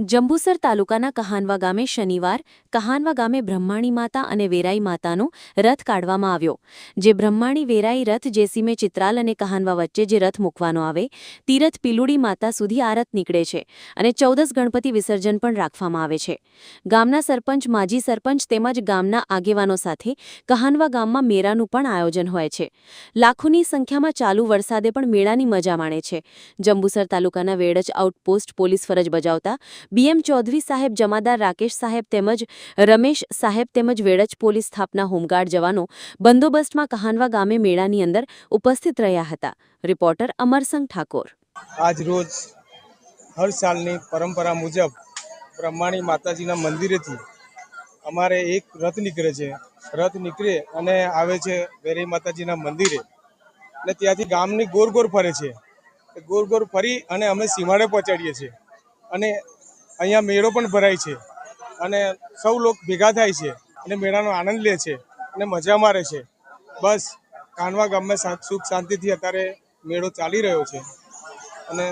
જંબુસર તાલુકાના કહાનવા ગામે શનિવાર, કહાનવા ગામે બ્રહ્માણી માતા અને વેરાઈ માતાનો રથ કાઢવામાં આવ્યો. જે બ્રહ્માણી, વેરાઈ રથ જેસીમે ચિત્રાલ અને કહાનવા વચ્ચે જે રથ મૂકવાનો આવે, તીરથ પીલુડી માતા સુધી આ રથ નીકળે છે અને ચૌદસ ગણપતિ વિસર્જન પણ રાખવામાં આવે છે. ગામના સરપંચ, માજી સરપંચ તેમજ ગામના આગેવાનો સાથે કહાનવા ગામમાં મેળાનું પણ આયોજન હોય છે. લાખોની સંખ્યામાં ચાલુ વરસાદે પણ મેળાની મજા માણે છે. જંબુસર તાલુકાના વેડજ આઉટપોસ્ટ પોલીસ ફરજ બજાવતા બીએમ ચૌધરી સાહેબ, જમાદાર રાકેશ સાહેબ તેમજ રમેશ સાહેબ તેમજ વેડજ પોલીસ સ્થાપના હોમગાર્ડ જવાનો બંદોબસ્તમાં કહાનવા ગામે મેળાની અંદર ઉપસ્થિત રહ્યા હતા. રિપોર્ટર અમરસંગ ઠાકોર. આજ રોજ હર સાલની પરંપરા મુજબ બ્રહ્માણી માતાજીના મંદિરેથી અમારે એક રથ નીકળે છે. રથ નીકળે અને આવે છે વેરી માતાજીના મંદિરે. અને ત્યાંથી ગામની ગોર ગોર ફરે છે. ગોર ગોર ફરી અને અમે સીમાડે પહોંચાડીએ છીએ. અને અહીંયા મેળો પણ ભરાય છે અને સૌ લોકો ભેગા થાય છે અને મેળાનો આનંદ લે છે અને મજા મારે છે. બસ, કાનવા ગામમાં સુખ શાંતિથી અત્યારે મેળો ચાલી રહ્યો છે અને